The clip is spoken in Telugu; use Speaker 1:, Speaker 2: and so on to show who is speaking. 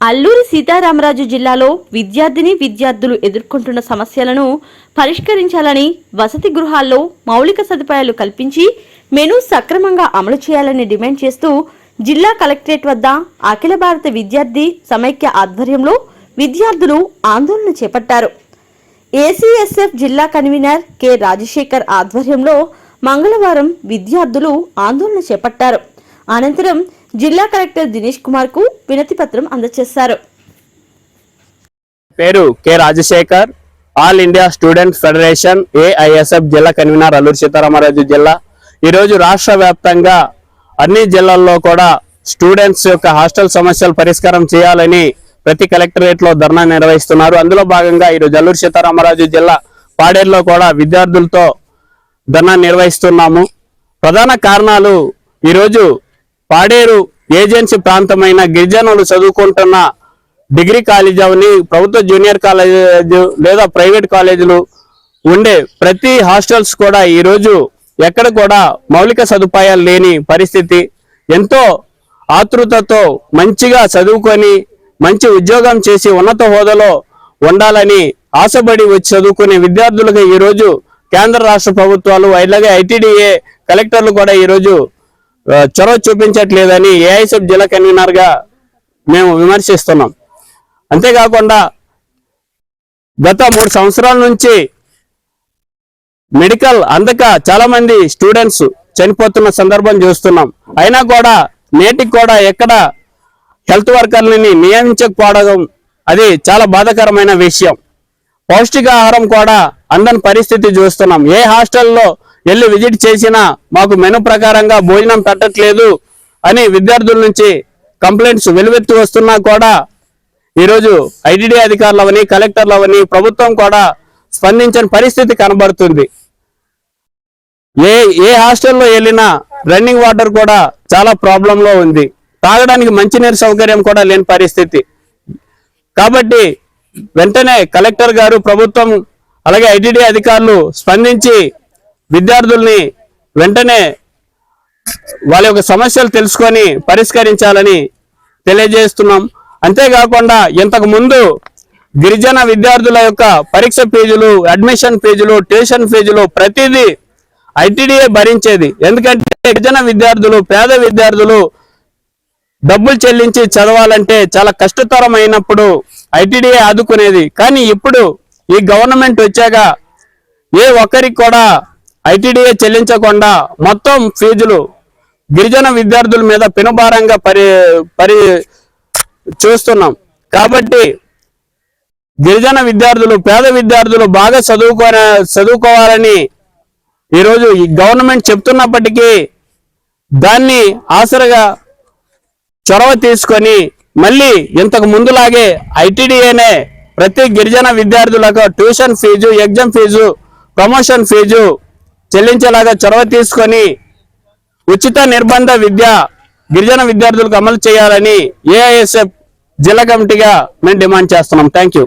Speaker 1: అల్లూరి సీతారామరాజు జిల్లాలో విద్యార్థిని విద్యార్థులు ఎదుర్కొంటున్న సమస్యలను పరిష్కరించాలని వసతి గృహాల్లో మౌలిక సదుపాయాలు కల్పించి మెను సక్రమంగా అమలు చేయాలని డిమాండ్ చేస్తూ జిల్లా కలెక్టరేట్ వద్ద అఖిల భారత విద్యార్థి సమైక్య ఆధ్వర్యంలో విద్యార్థులు ఆందోళన చేపట్టారు. ఏసీఎస్ఎఫ్ జిల్లా కన్వీనర్ కె రాజశేఖర్ ఆధ్వర్యంలో మంగళవారం విద్యార్థులు ఆందోళన చేపట్టారు. అనంతరం జిల్లా కలెక్టర్ దినేష్ కుమార్కు వినతి పత్రం అందజేశారు.
Speaker 2: పేరు K Rajasekhar all India student federation AISF జిల్లా కన్వీనర్ అల్లూరు సీతారామరాజు జిల్లా. ఈరోజు రాష్ట్ర వ్యాప్తంగా అన్ని జిల్లాల్లో కూడా స్టూడెంట్స్ యొక్క హాస్టల్ సమస్యలు పరిష్కారం చేయాలని ప్రతి కలెక్టరేట్లో ధర్నా నిర్వహిస్తున్నారు. అందులో భాగంగా ఈరోజు అల్లూరు సీతారామరాజు జిల్లా పాడేరులో కూడా విద్యార్థులతో ధర్నా నిర్వహిస్తున్నాము. ప్రధాన కారణాలు ఈరోజు పాడేరు ఏజెన్సీ ప్రాంతమైన గిరిజనులు చదువుకుంటున్న డిగ్రీ కాలేజ్ అవని ప్రభుత్వ జూనియర్ కాలేజ్ లేదా ప్రైవేట్ కాలేజీలు ఉండే ప్రతి హాస్టల్స్ కూడా ఈరోజు ఎక్కడ కూడా మౌలిక సదుపాయాలు లేని పరిస్థితి. ఎంతో ఆతృతతో మంచిగా చదువుకొని మంచి ఉద్యోగం చేసి ఉన్నత హోదాలో ఉండాలని ఆశపడి వచ్చి చదువుకునే విద్యార్థులుగా ఈరోజు కేంద్ర రాష్ట్ర ప్రభుత్వాలు అలాగే ఐటీడీఏ కలెక్టర్లు కూడా ఈరోజు చొరవ చూపించట్లేదని ఏఐసెఫ్ జిల్లా కన్వీనర్గా మేము విమర్శిస్తున్నాం. అంతేకాకుండా గత మూడు సంవత్సరాల నుంచి మెడికల్ అందక చాలా మంది స్టూడెంట్స్ చనిపోతున్న సందర్భం చూస్తున్నాం. అయినా కూడా నేటికి కూడా ఎక్కడ హెల్త్ వర్కర్లని నియమించకపోవడం అది చాలా బాధాకరమైన విషయం. పౌష్టికాహారం కూడా అందని పరిస్థితి చూస్తున్నాం. ఏ హాస్టల్లో వెళ్ళి విజిట్ చేసినా మాకు మెను ప్రకారంగా భోజనం పెట్టట్లేదు అని విద్యార్థుల నుంచి కంప్లైంట్స్ వెలువెత్తి వస్తున్నా కూడా ఈరోజు ఐటీడీ అధికారులవని కలెక్టర్లవని ప్రభుత్వం కూడా స్పందించని పరిస్థితి కనబడుతుంది. ఏ ఏ హాస్టల్లో వెళ్ళినా రన్నింగ్ వాటర్ కూడా చాలా ప్రాబ్లంలో ఉంది. తాగడానికి మంచినీరు సౌకర్యం కూడా లేని పరిస్థితి. కాబట్టి వెంటనే కలెక్టర్ గారు ప్రభుత్వం అలాగే ఐటీడీ అధికారులు స్పందించి విద్యార్థుల్ని వెంటనే వాళ్ళ యొక్క సమస్యలు తెలుసుకొని పరిష్కరించాలని తెలియజేస్తున్నాం. అంతేకాకుండా ఇంతకు ముందు గిరిజన విద్యార్థుల యొక్క పరీక్ష ఫీజులు అడ్మిషన్ ఫీజులు ట్యూషన్ ఫీజులు ప్రతిదీ ఐటీడీఏ భరించేది. ఎందుకంటే గిరిజన విద్యార్థులు పేద విద్యార్థులు డబ్బులు చెల్లించి చదవాలంటే చాలా కష్టతరమైనప్పుడు ఐటీడీఏ ఆదుకునేది. కానీ ఇప్పుడు ఈ గవర్నమెంట్ వచ్చాక ఏ ఒక్కరికి కూడా ఐటీడీఏ చెల్లించకుండా మొత్తం ఫీజులు గిరిజన విద్యార్థుల మీద పెనుభారంగా పరి పరి చూస్తున్నాం. కాబట్టి గిరిజన విద్యార్థులు పేద విద్యార్థులు బాగా చదువుకోన చదువుకోవాలని ఈరోజు ఈ గవర్నమెంట్ చెప్తున్నప్పటికీ దాన్ని ఆసరగా చొరవ తీసుకొని మళ్ళీ ఇంతకు ముందులాగే ఐటీడీఏనే ప్రతి గిరిజన విద్యార్థులకు tuition fee exam fee promotion fee చెల్లించేలాగా చొరవ తీసుకొని ఉచిత నిర్బంధ విద్య గిరిజన విద్యార్థులకు అమలు చేయాలని ఏఐఎస్ఎఫ్ జిల్లా కమిటీగా మేము డిమాండ్ చేస్తున్నాం. Thank you.